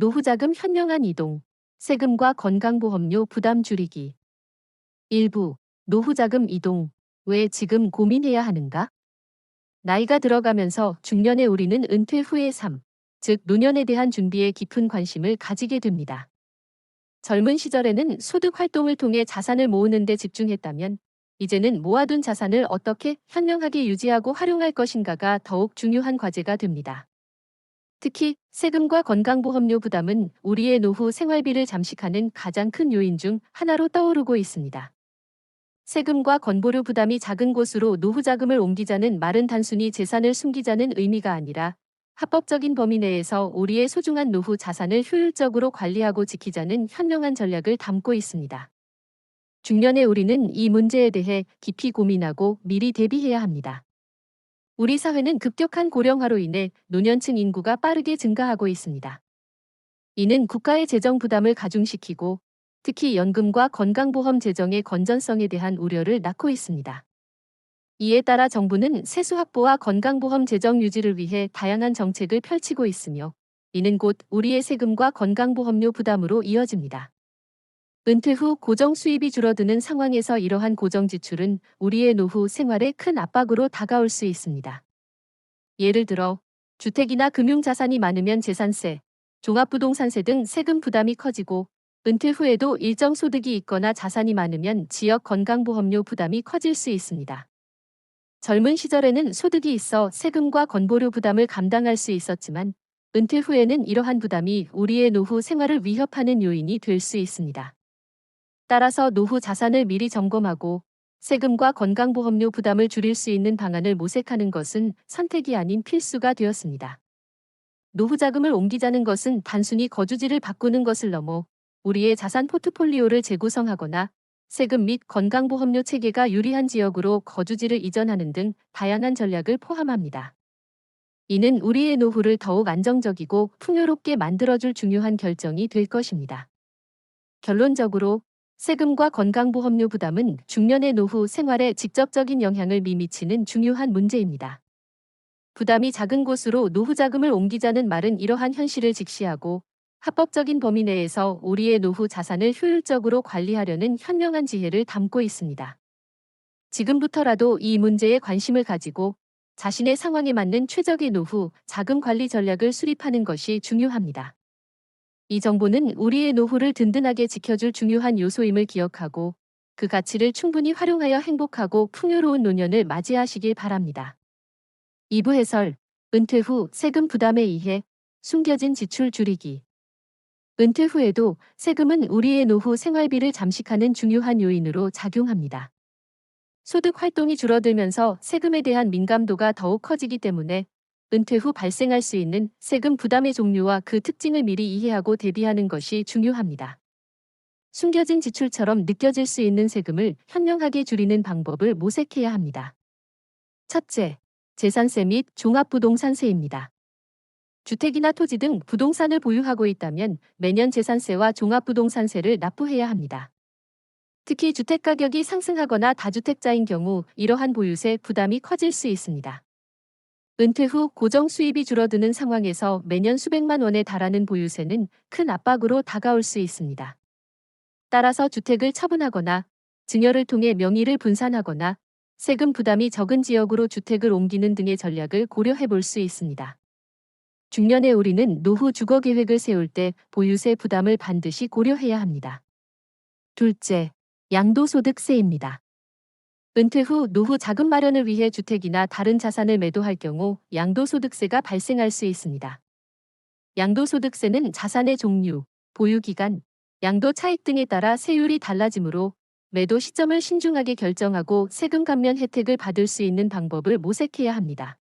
노후자금 현명한 이동, 세금과 건강보험료 부담 줄이기. 일부, 노후자금 이동, 왜 지금 고민해야 하는가? 나이가 들어가면서 중년의 우리는 은퇴 후의 삶, 즉 노년에 대한 준비에 깊은 관심을 가지게 됩니다. 젊은 시절에는 소득 활동을 통해 자산을 모으는 데 집중했다면 이제는 모아둔 자산을 어떻게 현명하게 유지하고 활용할 것인가가 더욱 중요한 과제가 됩니다. 특히 세금과 건강보험료 부담은 우리의 노후 생활비를 잠식하는 가장 큰 요인 중 하나로 떠오르고 있습니다. 세금과 건보료 부담이 작은 곳으로 노후 자금을 옮기자는 말은 단순히 재산을 숨기자는 의미가 아니라 합법적인 범위 내에서 우리의 소중한 노후 자산을 효율적으로 관리하고 지키자는 현명한 전략을 담고 있습니다. 중년의 우리는 이 문제에 대해 깊이 고민하고 미리 대비해야 합니다. 우리 사회는 급격한 고령화로 인해 노년층 인구가 빠르게 증가하고 있습니다. 이는 국가의 재정 부담을 가중시키고 특히 연금과 건강보험 재정의 건전성에 대한 우려를 낳고 있습니다. 이에 따라 정부는 세수 확보와 건강보험 재정 유지를 위해 다양한 정책을 펼치고 있으며 이는 곧 우리의 세금과 건강보험료 부담으로 이어집니다. 은퇴 후 고정 수입이 줄어드는 상황에서 이러한 고정 지출은 우리의 노후 생활에 큰 압박으로 다가올 수 있습니다. 예를 들어 주택이나 금융 자산이 많으면 재산세, 종합부동산세 등 세금 부담이 커지고 은퇴 후에도 일정 소득이 있거나 자산이 많으면 지역 건강보험료 부담이 커질 수 있습니다. 젊은 시절에는 소득이 있어 세금과 건보료 부담을 감당할 수 있었지만 은퇴 후에는 이러한 부담이 우리의 노후 생활을 위협하는 요인이 될 수 있습니다. 따라서 노후 자산을 미리 점검하고 세금과 건강보험료 부담을 줄일 수 있는 방안을 모색하는 것은 선택이 아닌 필수가 되었습니다. 노후 자금을 옮기자는 것은 단순히 거주지를 바꾸는 것을 넘어 우리의 자산 포트폴리오를 재구성하거나 세금 및 건강보험료 체계가 유리한 지역으로 거주지를 이전하는 등 다양한 전략을 포함합니다. 이는 우리의 노후를 더욱 안정적이고 풍요롭게 만들어줄 중요한 결정이 될 것입니다. 결론적으로 세금과 건강보험료 부담은 중년의 노후 생활에 직접적인 영향을 미미치는 중요한 문제입니다. 부담이 작은 곳으로 노후 자금을 옮기자는 말은 이러한 현실을 직시하고 합법적인 범위 내에서 우리의 노후 자산을 효율적으로 관리하려는 현명한 지혜를 담고 있습니다. 지금부터라도 이 문제에 관심을 가지고 자신의 상황에 맞는 최적의 노후 자금 관리 전략을 수립하는 것이 중요합니다. 이 정보는 우리의 노후를 든든하게 지켜줄 중요한 요소임을 기억하고 그 가치를 충분히 활용하여 행복하고 풍요로운 노년을 맞이하시길 바랍니다. 2부 해설, 은퇴 후 세금 부담에 의해 숨겨진 지출 줄이기. 은퇴 후에도 세금은 우리의 노후 생활비를 잠식하는 중요한 요인으로 작용합니다. 소득 활동이 줄어들면서 세금에 대한 민감도가 더욱 커지기 때문에 은퇴 후 발생할 수 있는 세금 부담의 종류와 그 특징을 미리 이해하고 대비하는 것이 중요합니다. 숨겨진 지출처럼 느껴질 수 있는 세금을 현명하게 줄이는 방법을 모색해야 합니다. 첫째, 재산세 및 종합부동산세입니다. 주택이나 토지 등 부동산을 보유하고 있다면 매년 재산세와 종합부동산세를 납부해야 합니다. 특히 주택 가격이 상승하거나 다주택자인 경우 이러한 보유세 부담이 커질 수 있습니다. 은퇴 후 고정 수입이 줄어드는 상황에서 매년 수백만 원에 달하는 보유세는 큰 압박으로 다가올 수 있습니다. 따라서 주택을 처분하거나 증여를 통해 명의를 분산하거나 세금 부담이 적은 지역으로 주택을 옮기는 등의 전략을 고려해 볼 수 있습니다. 중년의 우리는 노후 주거 계획을 세울 때 보유세 부담을 반드시 고려해야 합니다. 둘째, 양도소득세입니다. 은퇴 후 노후 자금 마련을 위해 주택이나 다른 자산을 매도할 경우 양도소득세가 발생할 수 있습니다. 양도소득세는 자산의 종류, 보유기간, 양도 차익 등에 따라 세율이 달라지므로 매도 시점을 신중하게 결정하고 세금 감면 혜택을 받을 수 있는 방법을 모색해야 합니다.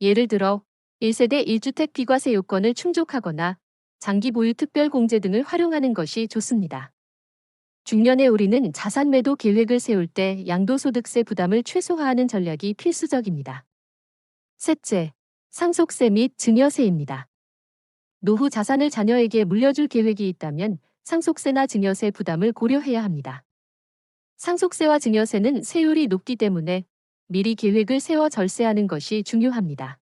예를 들어 1세대 1주택 비과세 요건을 충족하거나 장기 보유 특별 공제 등을 활용하는 것이 좋습니다. 중년의 우리는 자산 매도 계획을 세울 때 양도소득세 부담을 최소화하는 전략이 필수적입니다. 셋째, 상속세 및 증여세입니다. 노후 자산을 자녀에게 물려줄 계획이 있다면 상속세나 증여세 부담을 고려해야 합니다. 상속세와 증여세는 세율이 높기 때문에 미리 계획을 세워 절세하는 것이 중요합니다.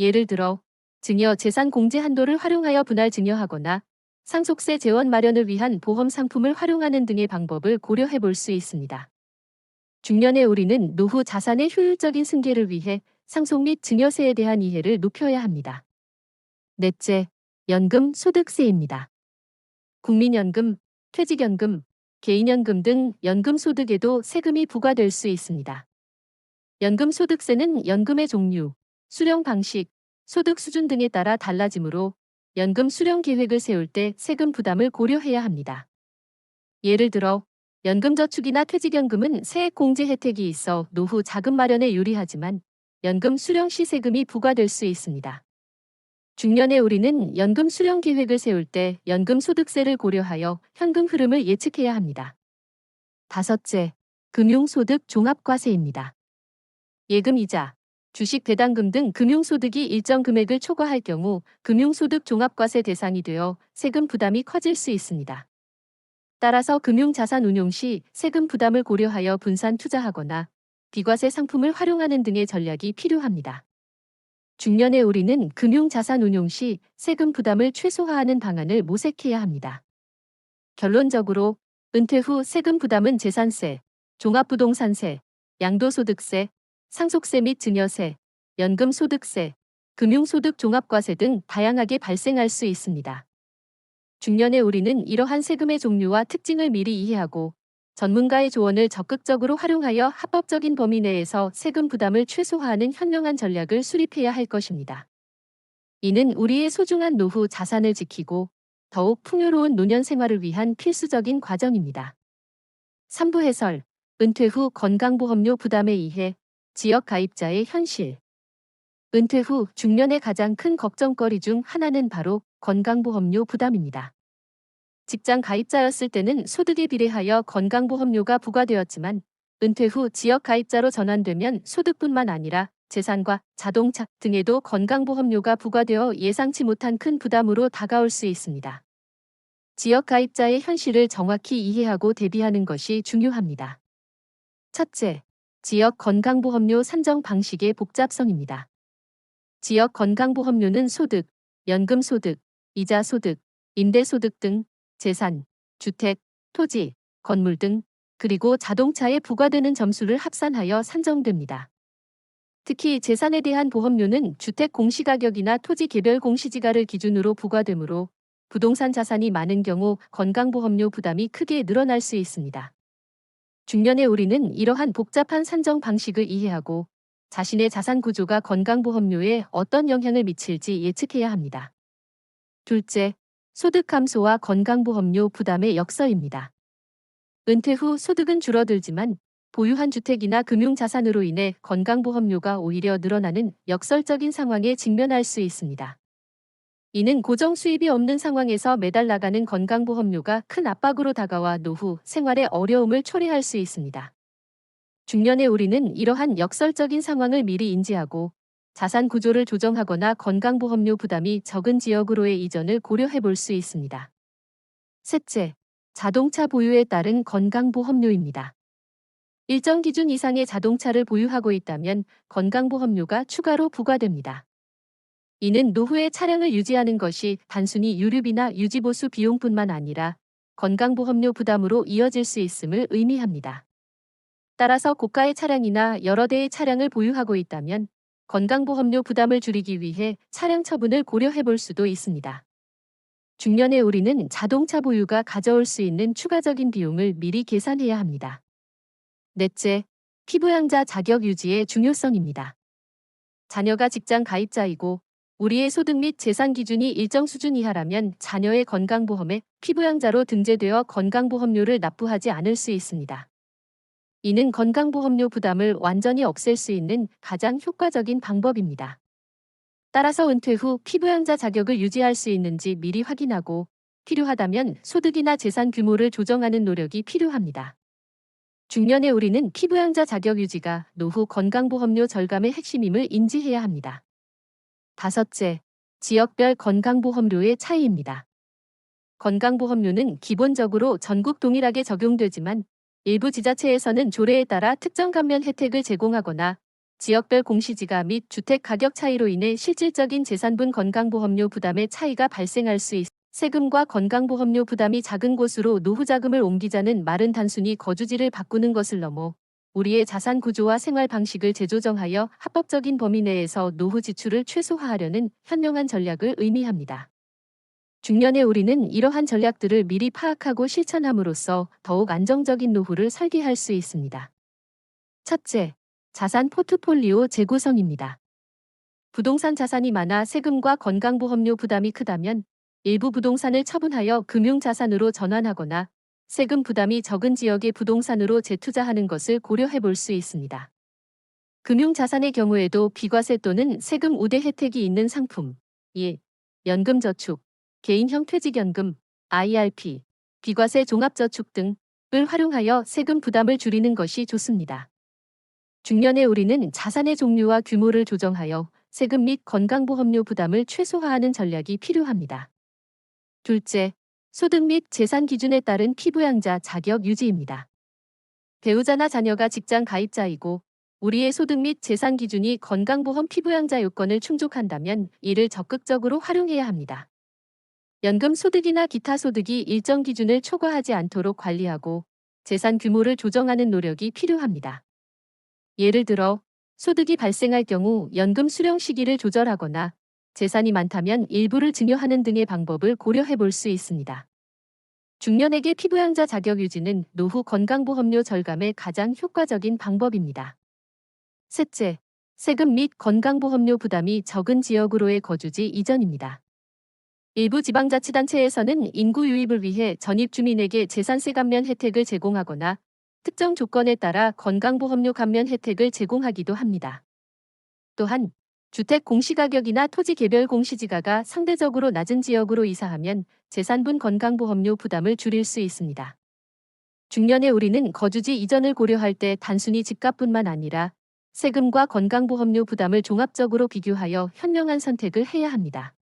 예를 들어 증여 재산 공제 한도를 활용하여 분할 증여하거나 상속세 재원 마련을 위한 보험 상품을 활용하는 등의 방법을 고려해 볼 수 있습니다. 중년의 우리는 노후 자산의 효율적인 승계를 위해 상속 및 증여세에 대한 이해를 높여야 합니다. 넷째, 연금 소득세입니다. 국민연금, 퇴직연금, 개인연금 등 연금 소득에도 세금이 부과될 수 있습니다. 연금 소득세는 연금의 종류, 수령 방식, 소득 수준 등에 따라 달라지므로 연금 수령 계획을 세울 때 세금 부담을 고려해야 합니다. 예를 들어 연금저축이나 퇴직연금은 세액 공제 혜택이 있어 노후 자금 마련에 유리하지만 연금 수령 시 세금이 부과될 수 있습니다. 중년의 우리는 연금 수령 계획을 세울 때 연금 소득세를 고려하여 현금 흐름을 예측해야 합니다. 다섯째, 금융소득 종합과세입니다. 예금이자, 주식 배당금 등 금융소득이 일정 금액을 초과할 경우 금융소득 종합과세 대상이 되어 세금 부담이 커질 수 있습니다. 따라서 금융자산 운용 시 세금 부담을 고려하여 분산 투자하거나 비과세 상품을 활용하는 등의 전략이 필요합니다. 중년의 우리는 금융자산 운용 시 세금 부담을 최소화하는 방안을 모색해야 합니다. 결론적으로 은퇴 후 세금 부담은 재산세, 종합부동산세, 양도소득세, 상속세 및 증여세, 연금소득세, 금융소득 종합과세 등 다양하게 발생할 수 있습니다. 중년의 우리는 이러한 세금의 종류와 특징을 미리 이해하고 전문가의 조언을 적극적으로 활용하여 합법적인 범위 내에서 세금 부담을 최소화하는 현명한 전략을 수립해야 할 것입니다. 이는 우리의 소중한 노후 자산을 지키고 더욱 풍요로운 노년 생활을 위한 필수적인 과정입니다. 3부 해설, 은퇴 후 건강보험료 부담에 의해 지역 가입자의 현실. 은퇴 후 중년의 가장 큰 걱정거리 중 하나는 바로 건강보험료 부담입니다. 직장 가입자였을 때는 소득에 비례하여 건강보험료가 부과되었지만 은퇴 후 지역 가입자로 전환되면 소득뿐만 아니라 재산과 자동차 등에도 건강보험료가 부과되어 예상치 못한 큰 부담으로 다가올 수 있습니다. 지역 가입자의 현실을 정확히 이해하고 대비하는 것이 중요합니다. 첫째, 지역 건강보험료 산정 방식의 복잡성입니다. 지역 건강보험료는 소득, 연금소득, 이자소득, 임대소득 등 재산, 주택, 토지, 건물 등 그리고 자동차에 부과되는 점수를 합산하여 산정됩니다. 특히 재산에 대한 보험료는 주택 공시가격이나 토지 개별 공시지가를 기준으로 부과되므로 부동산 자산이 많은 경우 건강보험료 부담이 크게 늘어날 수 있습니다. 중년의 우리는 이러한 복잡한 산정 방식을 이해하고 자신의 자산 구조가 건강보험료에 어떤 영향을 미칠지 예측해야 합니다. 둘째, 소득 감소와 건강보험료 부담의 역설입니다. 은퇴 후 소득은 줄어들지만 보유한 주택이나 금융자산으로 인해 건강보험료가 오히려 늘어나는 역설적인 상황에 직면할 수 있습니다. 이는 고정 수입이 없는 상황에서 매달 나가는 건강보험료가 큰 압박으로 다가와 노후 생활의 어려움을 초래할 수 있습니다. 중년의 우리는 이러한 역설적인 상황을 미리 인지하고 자산 구조를 조정하거나 건강보험료 부담이 적은 지역으로의 이전을 고려해 볼 수 있습니다. 셋째, 자동차 보유에 따른 건강보험료입니다. 일정 기준 이상의 자동차를 보유하고 있다면 건강보험료가 추가로 부과됩니다. 이는 노후에 차량을 유지하는 것이 단순히 유류비나 유지보수 비용뿐만 아니라 건강보험료 부담으로 이어질 수 있음을 의미합니다. 따라서 고가의 차량이나 여러 대의 차량을 보유하고 있다면 건강보험료 부담을 줄이기 위해 차량 처분을 고려해 볼 수도 있습니다. 중년의 우리는 자동차 보유가 가져올 수 있는 추가적인 비용을 미리 계산해야 합니다. 넷째, 피부양자 자격 유지의 중요성입니다. 자녀가 직장 가입자이고 우리의 소득 및 재산 기준이 일정 수준 이하라면 자녀의 건강보험에 피부양자로 등재되어 건강보험료를 납부하지 않을 수 있습니다. 이는 건강보험료 부담을 완전히 없앨 수 있는 가장 효과적인 방법입니다. 따라서 은퇴 후 피부양자 자격을 유지할 수 있는지 미리 확인하고 필요하다면 소득이나 재산 규모를 조정하는 노력이 필요합니다. 중년의 우리는 피부양자 자격 유지가 노후 건강보험료 절감의 핵심임을 인지해야 합니다. 다섯째, 지역별 건강보험료의 차이입니다. 건강보험료는 기본적으로 전국 동일하게 적용되지만 일부 지자체에서는 조례에 따라 특정 감면 혜택을 제공하거나 지역별 공시지가 및 주택 가격 차이로 인해 실질적인 재산분 건강보험료 부담의 차이가 발생할 수 있. 세금과 건강보험료 부담이 작은 곳으로 노후 자금을 옮기자는 말은 단순히 거주지를 바꾸는 것을 넘어 우리의 자산 구조와 생활 방식을 재조정하여 합법적인 범위 내에서 노후 지출을 최소화하려는 현명한 전략을 의미합니다. 중년의 우리는 이러한 전략들을 미리 파악하고 실천함으로써 더욱 안정적인 노후를 설계할 수 있습니다. 첫째, 자산 포트폴리오 재구성입니다. 부동산 자산이 많아 세금과 건강보험료 부담이 크다면 일부 부동산을 처분하여 금융자산으로 전환하거나 세금 부담이 적은 지역의 부동산으로 재투자하는 것을 고려해 볼 수 있습니다. 금융자산의 경우에도 비과세 또는 세금 우대 혜택이 있는 상품, 1. 연금저축, 개인형 퇴직연금, IRP, 비과세 종합저축 등을 활용하여 세금 부담을 줄이는 것이 좋습니다. 중년의 우리는 자산의 종류와 규모를 조정하여 세금 및 건강보험료 부담을 최소화하는 전략이 필요합니다. 둘째, 소득 및 재산 기준에 따른 피부양자 자격 유지입니다. 배우자나 자녀가 직장 가입자이고 우리의 소득 및 재산 기준이 건강보험 피부양자 요건을 충족한다면 이를 적극적으로 활용해야 합니다. 연금 소득이나 기타 소득이 일정 기준을 초과하지 않도록 관리하고 재산 규모를 조정하는 노력이 필요합니다. 예를 들어 소득이 발생할 경우 연금 수령 시기를 조절하거나 재산이 많다면 일부를 증여하는 등의 방법을 고려해 볼 수 있습니다. 중년에게 피부양자 자격 유지는 노후 건강보험료 절감의 가장 효과적인 방법입니다. 셋째, 세금 및 건강보험료 부담이 적은 지역으로의 거주지 이전입니다. 일부 지방자치단체에서는 인구 유입을 위해 전입 주민에게 재산세 감면 혜택을 제공하거나 특정 조건에 따라 건강보험료 감면 혜택을 제공하기도 합니다. 또한 주택 공시가격이나 토지 개별 공시지가가 상대적으로 낮은 지역으로 이사하면 재산분 건강보험료 부담을 줄일 수 있습니다. 중년의 우리는 거주지 이전을 고려할 때 단순히 집값뿐만 아니라 세금과 건강보험료 부담을 종합적으로 비교하여 현명한 선택을 해야 합니다.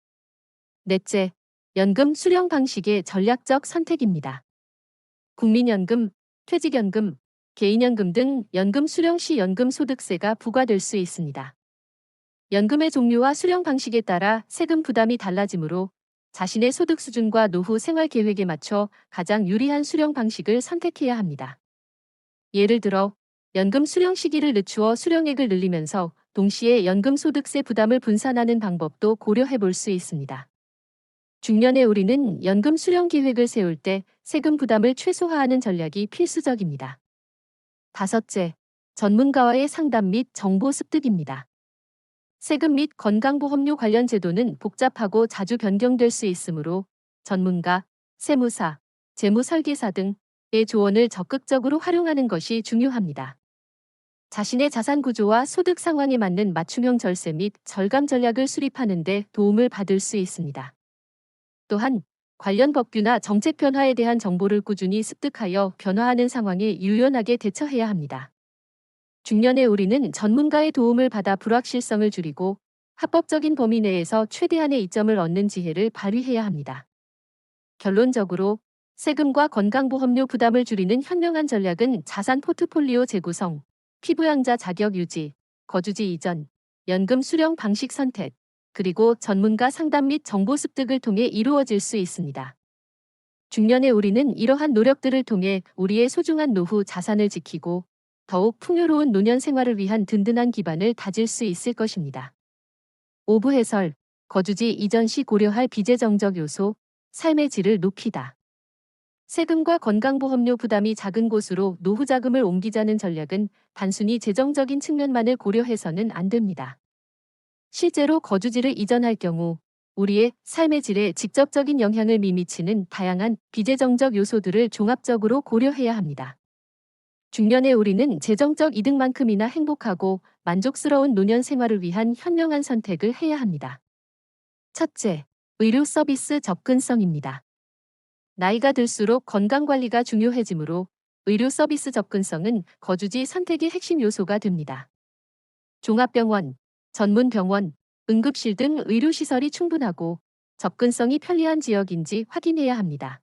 넷째, 연금 수령 방식의 전략적 선택입니다. 국민연금, 퇴직연금, 개인연금 등 연금 수령 시 연금 소득세가 부과될 수 있습니다. 연금의 종류와 수령 방식에 따라 세금 부담이 달라지므로 자신의 소득 수준과 노후 생활 계획에 맞춰 가장 유리한 수령 방식을 선택해야 합니다. 예를 들어 연금 수령 시기를 늦추어 수령액을 늘리면서 동시에 연금 소득세 부담을 분산하는 방법도 고려해 볼 수 있습니다. 중년의 우리는 연금 수령 계획을 세울 때 세금 부담을 최소화하는 전략이 필수적입니다. 다섯째, 전문가와의 상담 및 정보 습득입니다. 세금 및 건강보험료 관련 제도는 복잡하고 자주 변경될 수 있으므로 전문가, 세무사, 재무설계사 등의 조언을 적극적으로 활용하는 것이 중요합니다. 자신의 자산 구조와 소득 상황에 맞는 맞춤형 절세 및 절감 전략을 수립하는 데 도움을 받을 수 있습니다. 또한 관련 법규나 정책 변화에 대한 정보를 꾸준히 습득하여 변화하는 상황에 유연하게 대처해야 합니다. 중년의 우리는 전문가의 도움을 받아 불확실성을 줄이고 합법적인 범위 내에서 최대한의 이점을 얻는 지혜를 발휘해야 합니다. 결론적으로 세금과 건강보험료 부담을 줄이는 현명한 전략은 자산 포트폴리오 재구성, 피부양자 자격 유지, 거주지 이전, 연금 수령 방식 선택, 그리고 전문가 상담 및 정보 습득을 통해 이루어질 수 있습니다. 중년의 우리는 이러한 노력들을 통해 우리의 소중한 노후 자산을 지키고 더욱 풍요로운 노년 생활을 위한 든든한 기반을 다질 수 있을 것입니다. 오부 해설, 거주지 이전 시 고려할 비재정적 요소, 삶의 질을 높이다. 세금과 건강보험료 부담이 작은 곳으로 노후 자금을 옮기자는 전략은 단순히 재정적인 측면만을 고려해서는 안 됩니다. 실제로 거주지를 이전할 경우 우리의 삶의 질에 직접적인 영향을 미미치는 다양한 비재정적 요소들을 종합적으로 고려해야 합니다. 중년의 우리는 재정적 이득만큼이나 행복하고 만족스러운 노년 생활을 위한 현명한 선택을 해야 합니다. 첫째, 의료 서비스 접근성입니다. 나이가 들수록 건강관리가 중요해지므로 의료 서비스 접근성은 거주지 선택의 핵심 요소가 됩니다. 종합병원, 전문병원, 응급실 등 의료시설이 충분하고 접근성이 편리한 지역인지 확인해야 합니다.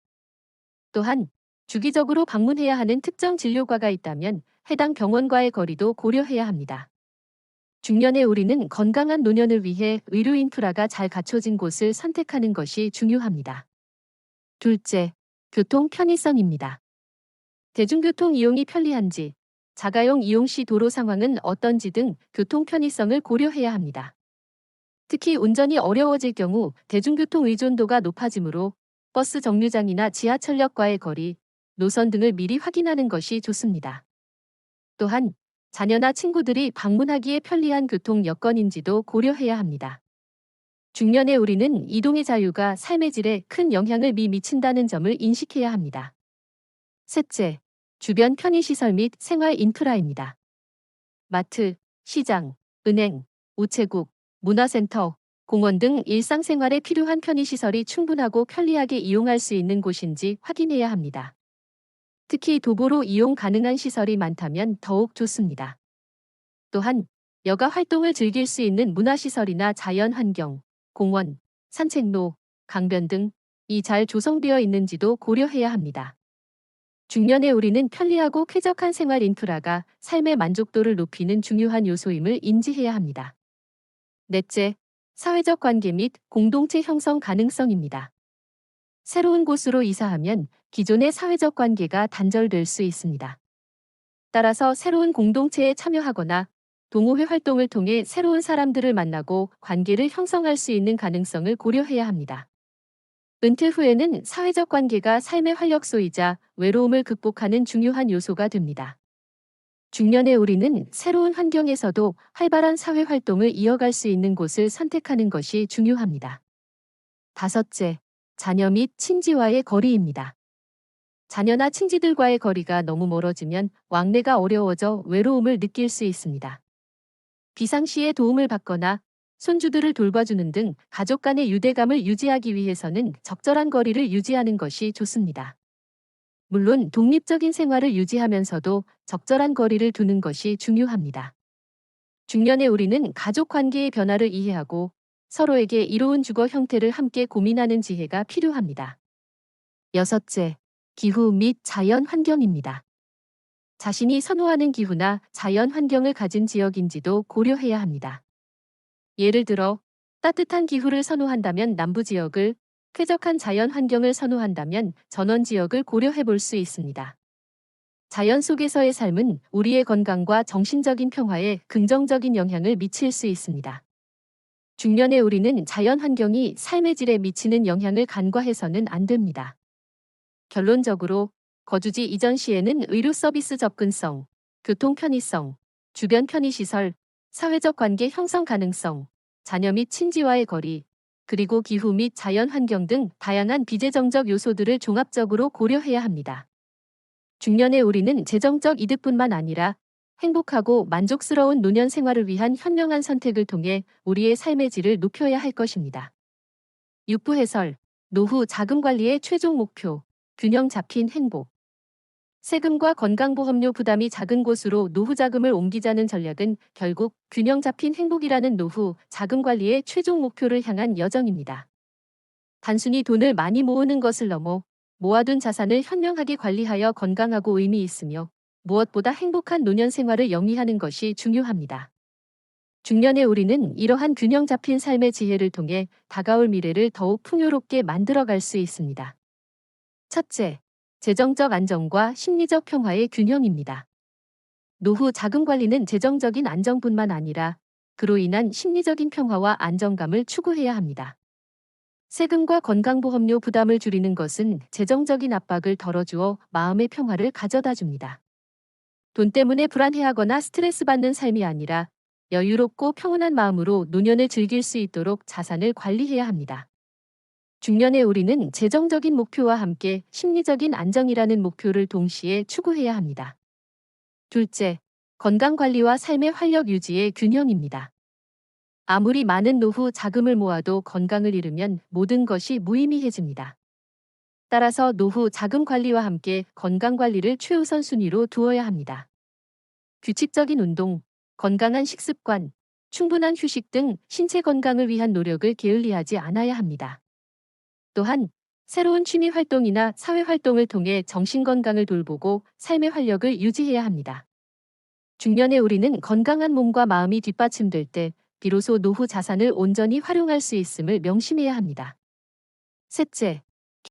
또한 주기적으로 방문해야 하는 특정 진료과가 있다면 해당 병원과의 거리도 고려해야 합니다. 중년의 우리는 건강한 노년을 위해 의료 인프라가 잘 갖춰진 곳을 선택하는 것이 중요합니다. 둘째, 교통 편의성입니다. 대중교통 이용이 편리한지, 자가용 이용 시 도로 상황은 어떤지 등 교통 편의성을 고려해야 합니다. 특히 운전이 어려워질 경우 대중교통 의존도가 높아지므로 버스 정류장이나 지하철역과의 거리, 노선 등을 미리 확인하는 것이 좋습니다. 또한 자녀나 친구들이 방문하기에 편리한 교통 여건인지도 고려해야 합니다. 중년의 우리는 이동의 자유가 삶의 질에 큰 영향을 미 미친다는 점을 인식해야 합니다. 셋째, 주변 편의시설 및 생활 인프라입니다. 마트, 시장, 은행, 우체국, 문화센터, 공원 등 일상생활에 필요한 편의시설이 충분하고 편리하게 이용할 수 있는 곳인지 확인해야 합니다. 특히 도보로 이용 가능한 시설이 많다면 더욱 좋습니다. 또한 여가 활동을 즐길 수 있는 문화시설이나 자연환경, 공원, 산책로, 강변 등 이 잘 조성되어 있는지도 고려해야 합니다. 중년의 우리는 편리하고 쾌적한 생활 인프라가 삶의 만족도를 높이는 중요한 요소임을 인지해야 합니다. 넷째, 사회적 관계 및 공동체 형성 가능성입니다. 새로운 곳으로 이사하면 기존의 사회적 관계가 단절될 수 있습니다. 따라서 새로운 공동체에 참여하거나 동호회 활동을 통해 새로운 사람들을 만나고 관계를 형성할 수 있는 가능성을 고려해야 합니다. 은퇴 후에는 사회적 관계가 삶의 활력소이자 외로움을 극복하는 중요한 요소가 됩니다. 중년의 우리는 새로운 환경에서도 활발한 사회 활동을 이어갈 수 있는 곳을 선택하는 것이 중요합니다. 다섯째, 자녀 및 친지와의 거리입니다. 자녀나 친지들과의 거리가 너무 멀어지면 왕래가 어려워져 외로움을 느낄 수 있습니다. 비상시에 도움을 받거나 손주들을 돌봐주는 등 가족 간의 유대감을 유지하기 위해서는 적절한 거리를 유지하는 것이 좋습니다. 물론 독립적인 생활을 유지하면서도 적절한 거리를 두는 것이 중요합니다. 중년의 우리는 가족 관계의 변화를 이해하고 서로에게 이로운 주거 형태를 함께 고민하는 지혜가 필요합니다. 여섯째, 기후 및 자연 환경입니다. 자신이 선호하는 기후나 자연 환경을 가진 지역인지도 고려해야 합니다. 예를 들어 따뜻한 기후를 선호한다면 남부 지역을, 쾌적한 자연 환경을 선호한다면 전원 지역을 고려해 볼 수 있습니다. 자연 속에서의 삶은 우리의 건강과 정신적인 평화에 긍정적인 영향을 미칠 수 있습니다. 중년의 우리는 자연 환경이 삶의 질에 미치는 영향을 간과해서는 안 됩니다. 결론적으로 거주지 이전 시에는 의료 서비스 접근성, 교통 편의성, 주변 편의시설, 사회적 관계 형성 가능성, 자녀 및 친지와의 거리, 그리고 기후 및 자연 환경 등 다양한 비재정적 요소들을 종합적으로 고려해야 합니다. 중년의 우리는 재정적 이득뿐만 아니라 행복하고 만족스러운 노년 생활을 위한 현명한 선택을 통해 우리의 삶의 질을 높여야 할 것입니다. 육부 해설, 노후 자금 관리의 최종 목표, 균형 잡힌 행복. 세금과 건강보험료 부담이 작은 곳으로 노후 자금을 옮기자는 전략은 결국 균형 잡힌 행복이라는 노후 자금 관리의 최종 목표를 향한 여정입니다. 단순히 돈을 많이 모으는 것을 넘어 모아둔 자산을 현명하게 관리하여 건강하고 의미 있으며 무엇보다 행복한 노년 생활을 영위하는 것이 중요합니다. 중년의 우리는 이러한 균형 잡힌 삶의 지혜를 통해 다가올 미래를 더욱 풍요롭게 만들어갈 수 있습니다. 첫째, 재정적 안정과 심리적 평화의 균형입니다. 노후 자금 관리는 재정적인 안정뿐만 아니라 그로 인한 심리적인 평화와 안정감을 추구해야 합니다. 세금과 건강보험료 부담을 줄이는 것은 재정적인 압박을 덜어주어 마음의 평화를 가져다 줍니다. 돈 때문에 불안해하거나 스트레스 받는 삶이 아니라 여유롭고 평온한 마음으로 노년을 즐길 수 있도록 자산을 관리해야 합니다. 중년의 우리는 재정적인 목표와 함께 심리적인 안정이라는 목표를 동시에 추구해야 합니다. 둘째, 건강관리와 삶의 활력 유지의 균형입니다. 아무리 많은 노후 자금을 모아도 건강을 잃으면 모든 것이 무의미해집니다. 따라서 노후 자금 관리와 함께 건강 관리를 최우선 순위로 두어야 합니다. 규칙적인 운동, 건강한 식습관, 충분한 휴식 등 신체 건강을 위한 노력을 게을리하지 않아야 합니다. 또한 새로운 취미 활동이나 사회 활동을 통해 정신 건강을 돌보고 삶의 활력을 유지해야 합니다. 중년의 우리는 건강한 몸과 마음이 뒷받침될 때 비로소 노후 자산을 온전히 활용할 수 있음을 명심해야 합니다. 셋째,